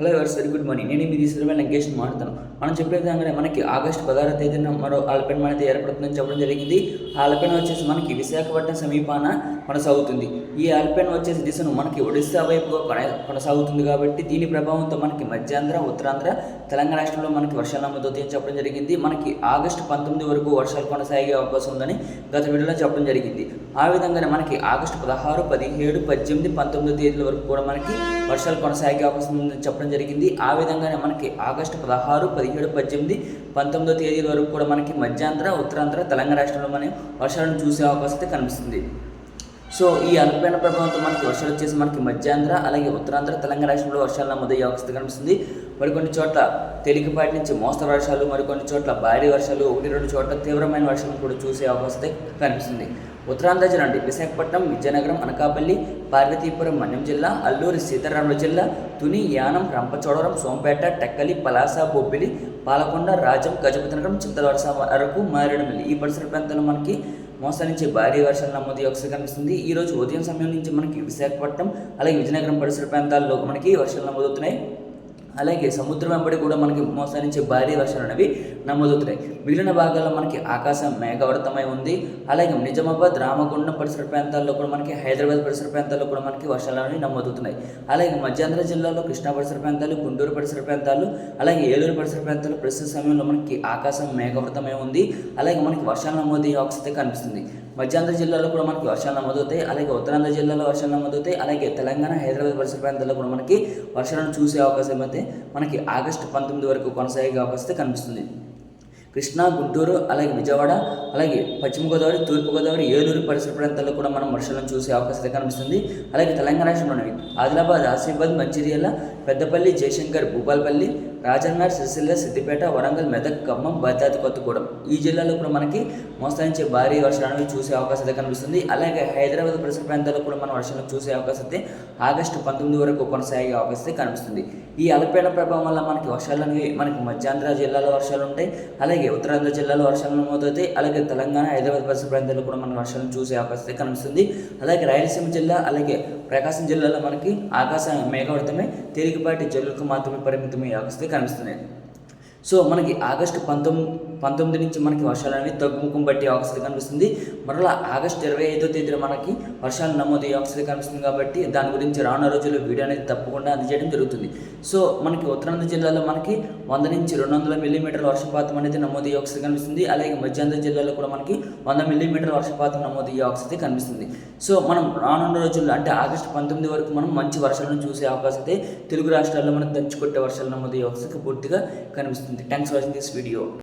Hello ఎవరు very good morning నేను మీ తీసుకుని లంకేష్ మాట్లాడతాను మనం చెప్పే విధంగానే మనకి ఆగస్టు పదహారవ తేదీన మరో ఆల్పెన్ అనేది ఏర్పడుతుందని చెప్పడం జరిగింది. ఆ ఆల్పెన్ వచ్చేసి మనకి విశాఖపట్నం సమీపాన కొనసాగుతుంది. ఈ ఆల్పెన్ వచ్చేసి దిశను మనకి ఒడిస్సా వైపుగా కొన- కొనసాగుతుంది కాబట్టి దీని ప్రభావంతో మనకి మధ్యాంధ్ర ఉత్తరాంధ్ర తెలంగాణ రాష్ట్రంలో మనకి వర్షాలు నమోదవుతాయని చెప్పడం జరిగింది. మనకి ఆగస్టు పంతొమ్మిది వరకు వర్షాలు కొనసాగే అవకాశం ఉందని గత వీడియోలో చెప్పడం జరిగింది. ఆ విధంగానే మనకి ఆగస్టు పదహారు పదిహేడు పద్దెనిమిది పంతొమ్మిది తేదీల వరకు కూడా మనకి వర్షాలు కొనసాగే అవకాశం ఉందని చెప్పడం జరిగింది. ఆ విధంగానే మనకి ఆగస్టు పదహారు పదిహేడు పద్దెనిమిది పంతొమ్మిదో తేదీల వరకు కూడా మనకి మధ్యాంధ్ర ఉత్తరాంధ్ర తెలంగాణ రాష్ట్రంలో మనం వర్షాలను చూసే అవకాశం అయితే కనిపిస్తుంది. సో ఈ అల్పమైన ప్రభావంతో మనకి వర్షాలు వచ్చేసి మనకి మధ్యాంధ్ర అలాగే ఉత్తరాంధ్ర తెలంగాణ రాష్ట్రంలో వర్షాలు నమోదయ్యే అవకాశం కనిపిస్తుంది. మరికొన్ని చోట్ల తేలికపాటి నుంచి మోస్తరు వర్షాలు మరికొన్ని చోట్ల భారీ వర్షాలు ఒకటి రెండు చోట్ల తీవ్రమైన వర్షాలు కూడా చూసే అవకాశం కనిపిస్తుంది. ఉత్తరాంధ్ర జిల్లా అంటే విశాఖపట్నం విజయనగరం అనకాపల్లి పార్వతీపురం మన్యం జిల్లా అల్లూరి సీతారాముల జిల్లా తుని యానం రంపచోడవరం సోంపేట టెక్కలి పలాస బొబ్బిలి పాలకొండ రాజం గజపతినగరం చింతలవరస వరకు మారేడుమిల్లి. ఈ పరిసర ప్రాంతాల్లో మనకి మోస్తరు నుంచి భారీ వర్షాలు నమోదు అవకాశం కనిపిస్తుంది. ఈ రోజు ఉదయం సమయం నుంచి మనకి విశాఖపట్నం అలాగే విజయనగరం పరిసర ప్రాంతాల్లో మనకి వర్షాలు నమోదవుతున్నాయి. అలాగే సముద్రం వెంబడి కూడా మనకి మోస్తరు భారీ వర్షాలు అనేవి నమోదవుతున్నాయి. మిగిలిన భాగాల్లో మనకి ఆకాశం మేఘావృతమై ఉంది. అలాగే నిజామాబాద్ రామగుండం పరిసర ప్రాంతాల్లో కూడా మనకి హైదరాబాద్ పరిసర ప్రాంతాల్లో కూడా మనకి వర్షాలు అనేవి నమోదవుతున్నాయి. అలాగే మధ్యాంధ్ర జిల్లాలో కృష్ణా పరిసర ప్రాంతాలు గుంటూరు పరిసర ప్రాంతాలు అలాగే ఏలూరు పరిసర ప్రాంతాలు ప్రస్తుత సమయంలో మనకి ఆకాశం మేఘావృతమై ఉంది. అలాగే మనకి వర్షాలు నమోదయ్యే అవకాశం కనిపిస్తుంది. మధ్యాంధ్ర జిల్లాలో కూడా మనకి వర్షాలు నమోదవుతాయి. అలాగే ఉత్తరాంధ్ర జిల్లాలో వర్షాలు నమోదవుతాయి. అలాగే తెలంగాణ హైదరాబాద్ పరిసర ప్రాంతాల్లో కూడా మనకి వర్షాలను చూసే అవకాశం అయితే మనకి ఆగస్టు పంతొమ్మిది వరకు కొనసాగే అవకాశం కనిపిస్తుంది. కృష్ణా గుంటూరు అలాగే విజయవాడ అలాగే పశ్చిమ గోదావరి తూర్పు గోదావరి ఏలూరు పరిసర ప్రాంతాల్లో కూడా మనం వర్షాలను చూసే అవకాశం కనిపిస్తుంది. అలాగే తెలంగాణ రాష్ట్రంలోని ఆదిలాబాద్ ఆసిఫాబాద్ మంచిర్యాల పెద్దపల్లి జయశంకర్ భూపాలపల్లి రాజన్నర్ సిరిసిల్ల సిద్దిపేట వరంగల్ మెదక్ ఖమ్మం భద్రాద్రి కొత్తగూడెం. ఈ జిల్లాలో కూడా మనకి మోస్తరు నుంచి భారీ వర్షాలను చూసే అవకాశం కనిపిస్తుంది. అలాగే హైదరాబాద్ పరిసర ప్రాంతాల్లో కూడా మనం వర్షాలను చూసే అవకాశం అయితే ఆగస్టు పంతొమ్మిది వరకు కొనసాగే అవకాశం కనిపిస్తుంది. ఈ అల్పపీడన ప్రభావం వల్ల మనకి వర్షాలు అనేవి మనకి మధ్యాంధ్ర జిల్లాలో వర్షాలు ఉంటాయి. అలాగే ఉత్తరాంధ్ర జిల్లాలో వర్షాలు నమోదవుతాయి. అలాగే తెలంగాణ హైదరాబాద్ పరిసర ప్రాంతాల్లో కూడా మనం వర్షాలను చూసే అవకాశం కనిపిస్తుంది. అలాగే రాయలసీమ జిల్లా అలాగే ప్రకాశం జిల్లాలో మనకి ఆకాశం మేఘావృతమై తేలికపాటి జల్లులకు మాత్రమే పరిమితమయ్యే అవకాశం అయితే కనిపిస్తుంది. సో మనకి ఆగస్టు పంతొమ్మిది పంతొమ్మిది నుంచి మనకి వర్షాలు అనేవి తగ్గుముఖం బట్టి అవకాశాలు కనిపిస్తుంది. మరలా ఆగస్టు ఇరవై ఐదో తేదీన మనకి వర్షాలు నమోదయ్యే అవకాశాలు కనిపిస్తుంది కాబట్టి దాని గురించి రానున్న రోజుల్లో వీడియో అనేది తప్పకుండా అందజేయడం జరుగుతుంది. సో మనకి ఉత్తరాంధ్ర జిల్లాలో మనకి వంద నుంచి రెండు వందల మిల్లీమీటర్ల వర్షపాతం అనేది నమోదయ్యే అవకాశం కనిపిస్తుంది. అలాగే మధ్యాంధ్ర జిల్లాలో కూడా మనకి వంద మిల్లీమీటర్ల వర్షపాతం నమోదయ్యే అవకాశం కనిపిస్తుంది. సో మనం రానున్న రోజుల్లో అంటే ఆగస్టు పంతొమ్మిది వరకు మనం మంచి వర్షాలను చూసే అవకాశం అయితే తెలుగు రాష్ట్రాల్లో మనం దంచుకొట్టే వర్షాలు నమోదయ్యే అవకాశం పూర్తిగా కనిపిస్తుంది. Thanks for watching this video.